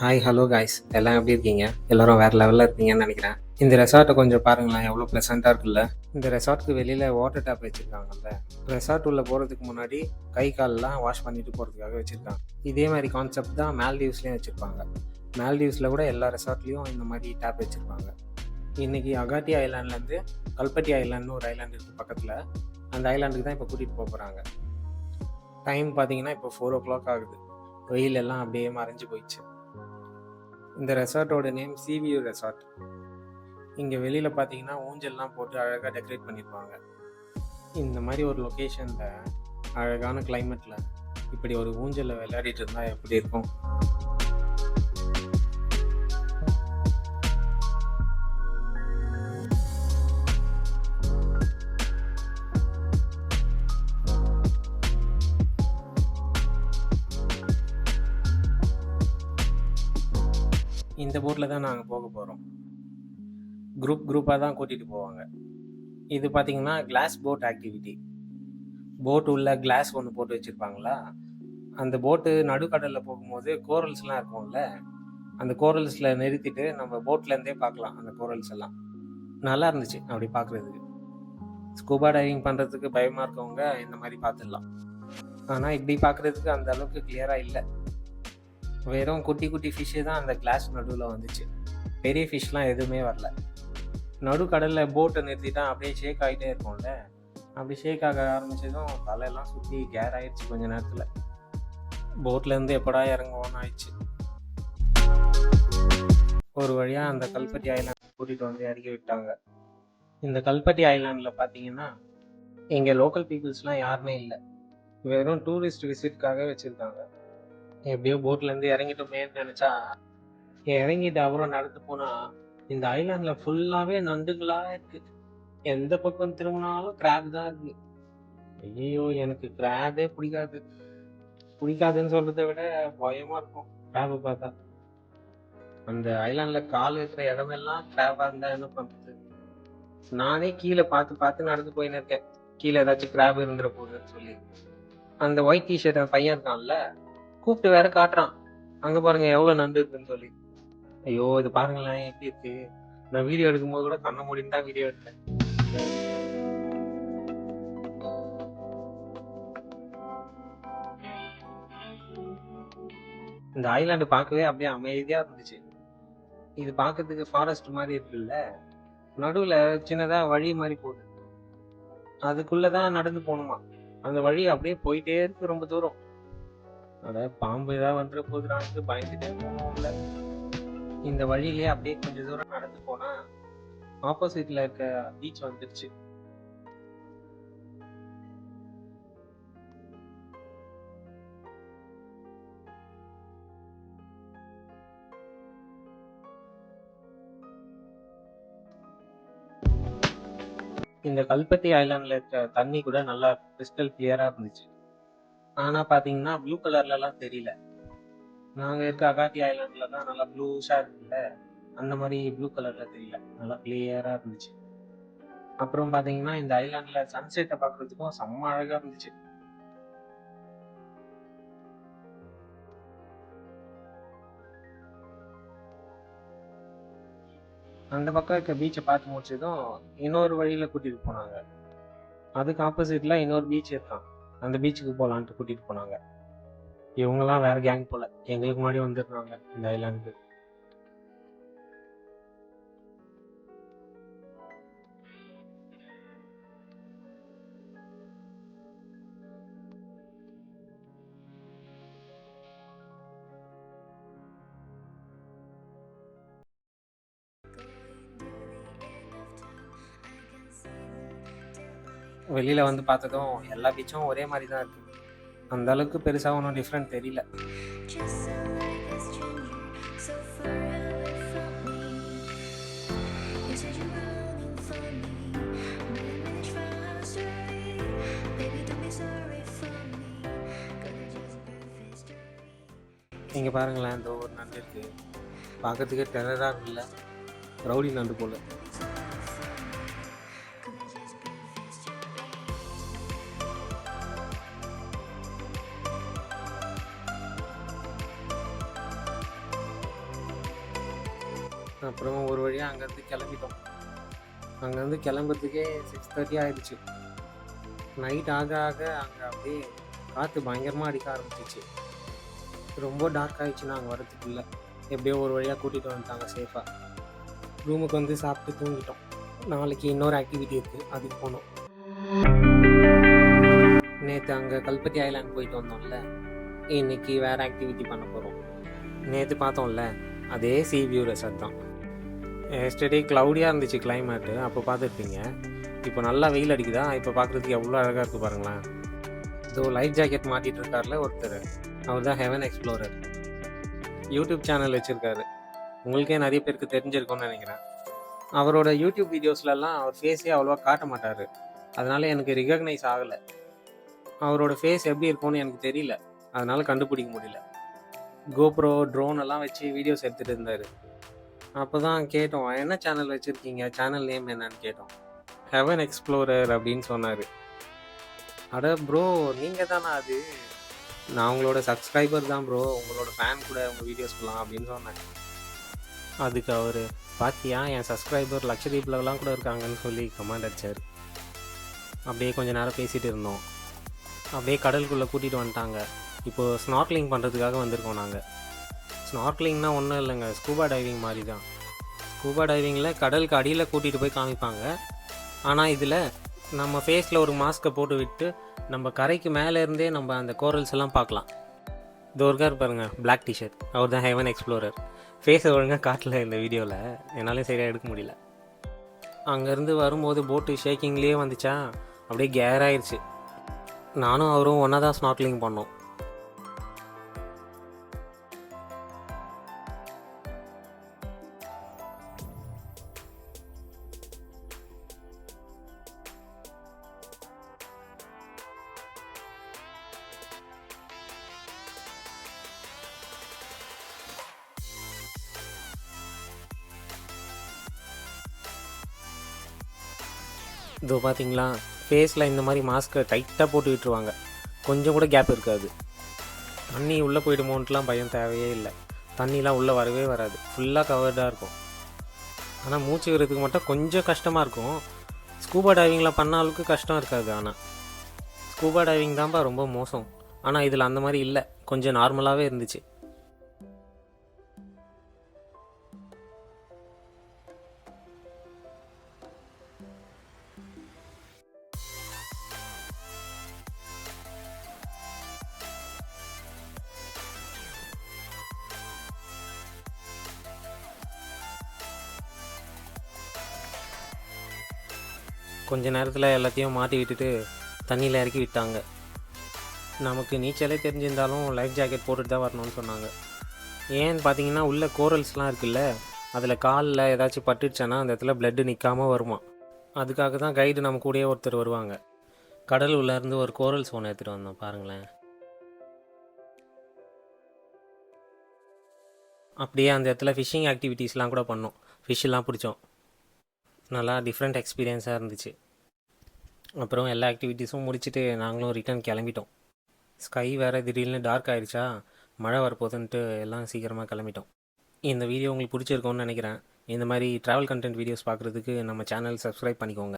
Hi hello guys எல்லாம் எப்படி இருக்கீங்க? எல்லாரும் வேற லெவலில் இருக்கீங்கன்னு நினைக்கிறேன். இந்த ரெசார்ட்டை கொஞ்சம் பாருங்களேன். எவ்வளோ ப்ளசண்ட்டாக இருக்குல்ல? இந்த ரெசார்ட்டுக்கு வெளியில் வாட்டர் டேப் வச்சுருக்காங்கல்ல. ரெசார்ட் உள்ளே போகிறதுக்கு முன்னாடி கை கால்லாம் வாஷ் பண்ணிட்டு போகிறதுக்காக வச்சுருக்காங்க. இதே மாதிரி கான்செப்ட் தான் மால்டீவ்ஸ்லேயும் வச்சுருப்பாங்க. மால்டீவ்ஸில் கூட எல்லா ரெசார்ட்லேயும் இந்த மாதிரி டேப் வச்சுருப்பாங்க. இன்றைக்கி அகாட்டி ஐலாண்ட்லேருந்து கல்பட்டி ஐலாண்ட்னு ஒரு ஐலாண்ட் இருக்குது பக்கத்தில். அந்த ஐலாண்டுக்கு தான் இப்போ கூட்டிகிட்டு போக போகிறாங்க டைம் பார்த்தீங்கன்னா இப்போ ஃபோர் ஓ கிளாக் ஆகுது. வெயில் எல்லாம் அப்படியே மறைஞ்சு போயிடுச்சு. இந்த ரெசார்ட்டோட நேம் சிவியூ ரெசார்ட் இங்கே வெளியில் பார்த்தீங்கன்னா ஊஞ்சல்லாம் போட்டு அழகாக டெக்கரேட் பண்ணியிருப்பாங்க இந்த மாதிரி ஒரு லொக்கேஷனில் அழகான கிளைமேட்டில் இப்படி ஒரு ஊஞ்சலில் விளையாடிட்டு இருந்தால் எப்படி இருக்கும்? இந்த போட்டில் தான் நாங்கள் போக போகிறோம் குரூப் குரூப்பாக தான் கூட்டிகிட்டு போவாங்க. இது பார்த்திங்கன்னா கிளாஸ் போட் ஆக்டிவிட்டி போட் உள்ள கிளாஸ் ஒன்று போட்டு வச்சுருப்பாங்களா? அந்த போட்டு நடுக்கடலில் போகும்போது கோரல்ஸ்லாம் இருக்கும்ல அந்த கோரல்ஸில் நிறுத்திட்டு நம்ம போட்லேருந்தே பார்க்கலாம் அந்த கோரல்ஸ் எல்லாம். நல்லா இருந்துச்சு அப்படி பார்க்குறதுக்கு ஸ்கூபா டைவிங் பண்ணுறதுக்கு பயமாக இருக்கவங்க இந்த மாதிரி பார்த்துடலாம். ஆனால் இப்படி பார்க்குறதுக்கு அந்த அளவுக்கு கிளியராக இல்லை. வெறும் குட்டி குட்டி ஃபிஷ்ஷு தான் அந்த கிளாஸ் நடுவில் வந்துச்சு. பெரிய ஃபிஷ்லாம் எதுவுமே வரல. நடுக்கடலில் போட்டை நிறுத்திட்டா அப்படியே ஷேக் ஆகிட்டே இருக்கும்ல. அப்படி ஷேக் ஆக ஆரம்பித்ததும் தலையெல்லாம் சுற்றி கேர் ஆயிடுச்சு கொஞ்ச நேரத்தில். போட்லேருந்து எப்படா இறங்குவோன்னு ஆயிடுச்சு. ஒரு வழியாக அந்த கல்பட்டி ஐலாண்ட் கூட்டிகிட்டு வந்து இறக்கி விட்டாங்க. இந்த கல்பட்டி ஐலாண்டில் பார்த்தீங்கன்னா இங்கே லோக்கல் பீப்புள்ஸ்லாம் யாருமே இல்லை. வெறும் டூரிஸ்ட் விசிட்காக வச்சுருக்காங்க. எப்படியோ போட்லேருந்து இறங்கிட்டோமேன்னு நினச்சா இறங்கிட்டு அப்புறம் நடந்து போனால் இந்த ஐலாண்டில் ஃபுல்லாகவே நண்டுகளாக இருக்கு. எந்த பக்கம் திரும்பினாலும் கிராப் தான் இருக்கு. ஐயோ எனக்கு கிராபே பிடிக்காது. பிடிக்காதுன்னு சொல்றதை விட பயமா இருக்கும் கிராபை பார்த்தா. அந்த ஐலாண்டில் கால் வைக்கிற இடமெல்லாம் கிராபாக இருந்தா என்ன பண்றது? நானே கீழே பார்த்து பார்த்து நடந்து போயின்னு இருக்கேன். கீழே ஏதாச்சும் கிராப் இருந்துட போகுதுன்னு சொல்லி. அந்த ஒயிட் டிஷர்ட் பையன் இருக்கான்ல கூப்பிட்டு வேற காட்டுறான். அங்க பாருங்க எவ்வளவு நண்டு இருக்குன்னு சொல்லி. ஐயோ இது பாருங்களேன் எப்படி இருக்கு? நான் வீடியோ எடுக்கும்போது கூட கண்ண மூடின்னு தான் வீடியோ எடுத்தேன். இந்த ஐலாண்டு பார்க்கவே அப்படியே அமைதியா இருந்துச்சு. இது பார்க்கறதுக்கு ஃபாரஸ்ட் மாதிரி இருக்குல்ல? நடுவுல சின்னதா வழி மாதிரி போகுது. அதுக்குள்ளதான் நடந்து போகணுமா? அந்த வழி அப்படியே போயிட்டே இருக்கு ரொம்ப தூரம். அதாவது பாம்பு ஏதாவது வந்துட போகுதுடான்னு பயந்துட்டே போகணும்ல. இந்த வழியிலே அப்படியே கொஞ்சம் தூரம் நடந்து போனா ஆப்போசிட்ல இருக்க பீச் வந்துருச்சு. இந்த கல்பட்டி ஐலாண்ட்ல இருக்க தண்ணி கூட நல்லா கிறிஸ்டல் கிளியரா இருந்துச்சு. ஆனா பாத்தீங்கன்னா ப்ளூ கலர்ல எல்லாம் தெரியல. நாங்க இருக்க அகாட்டி ஐலாண்ட்ல தான் நல்லா ப்ளூஷா இருக்குல்ல அந்த மாதிரி ப்ளூ கலர்ல தெரியல. நல்லா கிளியரா இருந்துச்சு. அப்புறம் பாத்தீங்கன்னா இந்த ஐலாண்ட்ல சன்செட்டை பாக்குறதுக்கும் செம்ம அழகா இருந்துச்சு. அந்த பக்கம் இருக்க பீச்சை பார்த்து முடிச்சதும் இன்னொரு வழியில கூட்டிட்டு போனாங்க. அதுக்கு ஆப்போசிட்ல இன்னொரு பீச் இருக்கான் அந்த பீச்சுக்கு போகலான்ட்டு கூட்டிகிட்டு போனாங்க. இவங்கெல்லாம் வேற கேங் போல. எங்களுக்கு முன்னாடி வந்துடுறாங்க இந்த ஐலாண்டுக்கு வெளியில் வந்து பார்த்ததும் எல்லா பீச்சும் ஒரே மாதிரி தான் இருக்குது அந்த அளவுக்கு பெருசாக ஒன்றும் டிஃப்ரெண்ட் தெரியல நீங்கள் பாருங்களேன் இந்த ஒரு நண்டு இருக்குது பார்க்கறதுக்கே டெரராக இல்லை ரவுடி நண்டு போல் அப்புறம் ஒரு வழியாக அங்கேருந்து கிளம்பிட்டோம். அங்கேருந்து கிளம்புறதுக்கே சிக்ஸ் தேர்ட்டி ஆயிடுச்சு. நைட் ஆக ஆக அங்கே அப்படியே காற்று பயங்கரமாக அடிக்க ஆரம்பிச்சிச்சு. ரொம்ப டார்க் ஆகிடுச்சு நாங்கள் வரதுக்குள்ள எப்படியோ ஒரு வழியாக கூட்டிகிட்டு வந்துட்டாங்க சேஃபாக ரூமுக்கு வந்து சாப்பிட்டு தூங்கிட்டோம். நாளைக்கு இன்னொரு ஆக்டிவிட்டி இருக்குது அதுக்கு போனோம். நேற்று அங்கே கல்பத்தி ஐலாண்ட் போயிட்டு வந்தோம்ல. இன்னைக்கு வேறு ஆக்டிவிட்டி பண்ண போகிறோம் நேற்று பார்த்தோம்ல. அதே சி வியூ ரெசார்ட் தான். எஸ்டர்டே க்ளவுடியாக இருந்துச்சு கிளைமேட்டு அப்போ பார்த்துருப்பீங்க. இப்போ நல்லா வெயில் அடிக்குதா? இப்போ பார்க்குறதுக்கு எவ்வளோ அழகாக இருக்குது பாருங்களேன். இதோ லைஃப் ஜாக்கெட் மாட்டிகிட்டு இருக்கார்ல ஒருத்தர். அவர் தான் ஹெவன் எக்ஸ்ப்ளோரர் யூடியூப் சேனல் வச்சுருக்காரு. உங்களுக்கே நிறைய பேருக்கு தெரிஞ்சிருக்கும்னு நினைக்கிறேன். அவரோட யூடியூப் வீடியோஸ்லலாம் அவர் ஃபேஸே அவ்வளோவா காட்ட மாட்டார். அதனால் எனக்கு ரிகக்னைஸ் ஆகலை. அவரோட ஃபேஸ் எப்படி இருக்கும்னு எனக்கு தெரியல. அதனால் கண்டுபிடிக்க முடியல. கோப்ரோ ட்ரோன் எல்லாம் வச்சு வீடியோஸ் எடுத்துகிட்டு இருந்தார். அப்போ தான் கேட்டோம் என்ன சேனல் வச்சுருக்கீங்க? சேனல் நேம் என்னன்னு கேட்டோம். ஹெவன் எக்ஸ்ப்ளோரர் அப்படின்னு சொன்னார். அட ப்ரோ நீங்கள் தானே அது? நான் உங்களோட சப்ஸ்கிரைபர் தான் ப்ரோ உங்களோட ஃபேன் கூட உங்கள் வீடியோஸ் போகலாம் அப்படின்னு சொன்னேன். அதுக்கு அவர் பாத்தியா என் சப்ஸ்கிரைபர் லட்சதீப்லலாம் கூட இருக்காங்கன்னு சொல்லி கமெண்ட் அடிச்சார். அப்படியே கொஞ்ச நேரம் பேசிகிட்டு இருந்தோம். அப்படியே கடலுக்குள்ளே கூட்டிகிட்டு வந்துட்டாங்க. இப்போது ஸ்நார்க்லிங் பண்ணுறதுக்காக வந்திருக்கோம் நாங்கள் ஸ்நார்க்லிங்னா ஒன்றும் இல்லைங்க. ஸ்கூபா டைவிங் மாதிரி தான் ஸ்கூபா டைவிங்கில் கடலுக்கு அடியில் கூட்டிகிட்டு போய் காமிப்பாங்க. ஆனால் இதில் நம்ம ஃபேஸில் ஒரு மாஸ்க்கை போட்டு விட்டு நம்ம கரைக்கு மேலே இருந்தே நம்ம அந்த கோரல்ஸ் எல்லாம் பார்க்கலாம். இது பாருங்கள் பிளாக் டிஷர்ட் அவர் தான் ஹெவன் எக்ஸ்ப்ளோரர் ஃபேஸை ஒழுங்காக காட்டல இந்த வீடியோவில் என்னாலே சரியாக எடுக்க முடியல. அங்கேருந்து வரும்போது போட்டு ஷேக்கிங்லேயே வந்துச்சா? அப்படியே கேர் ஆயிடுச்சு நானும் அவரும் ஒன்றா தான் ஸ்நார்க்லிங் பண்ணோம். இதோ பார்த்தீங்களா ஃபேஸில் இந்த மாதிரி மாஸ்க்கை டைட்டாக போட்டு விட்டுருவாங்க கொஞ்சம் கூட கேப் இருக்காது. தண்ணி உள்ளே போயிடுமோன்ட்டுலாம் பயம் தேவையே இல்லை. தண்ணிலாம் உள்ளே வரவே வராது. ஃபுல்லாக கவர்டாக இருக்கும். ஆனால் மூச்சு விடுறதுக்கு மட்டும் கொஞ்சம் கஷ்டமாக இருக்கும். ஸ்கூபா டைவிங்கில் பண்ண அளவுக்கு கஷ்டம் இருக்காது ஆனால் ஸ்கூபா டைவிங் தான்ப்பா ரொம்ப மோசம். ஆனால் இதில் அந்த மாதிரி இல்லை. கொஞ்சம் நார்மலாகவே இருந்துச்சு. கொஞ்ச நேரத்தில் எல்லாத்தையும் மாட்டி விட்டுட்டு தண்ணியில் இறக்கி விட்டாங்க. நமக்கு நீச்சலே தெரிஞ்சிருந்தாலும் லைஃப் ஜாக்கெட் போட்டுட்டு தான் வரணும்னு சொன்னாங்க. ஏன்னு பார்த்தீங்கன்னா உள்ள கோரல்ஸ்லாம் இருக்குல்ல அதில் காலில் ஏதாச்சும் பட்டுடுச்சேன்னா அந்த இடத்துல பிளட்டு நிற்காமல் வருமா? அதுக்காக தான் கைடு நம்ம கூடயே ஒருத்தர் வருவாங்க. கடல் உள்ளேருந்து ஒரு கோரல்ஸ் ஒன்று எடுத்துகிட்டு வந்தோம் பாருங்களேன். அப்படியே அந்த இடத்துல ஃபிஷிங் ஆக்டிவிட்டீஸ்லாம் கூட பண்ணோம். ஃபிஷ்ஷெல்லாம் பிடிச்சோம். நல்லா டிஃப்ரெண்ட் எக்ஸ்பீரியன்ஸாக இருந்துச்சு. அப்புறம் எல்லா ஆக்டிவிட்டீஸும் முடிச்சுட்டு நாங்களும் ரிட்டர்ன் கிளம்பிட்டோம். ஸ்கை வேறு திடீர்னு டார்க் ஆகிடுச்சா மழை வரப்போகுதுன்ட்டு எல்லாம் சீக்கிரமாக கிளம்பிட்டோம். இந்த வீடியோ உங்களுக்கு பிடிச்சிருக்கோன்னு நினைக்கிறேன். இந்த மாதிரி ட்ராவல் கண்டென்ட் வீடியோஸ் பார்க்குறதுக்கு நம்ம சேனல் சப்ஸ்கிரைப் பண்ணிக்கோங்க.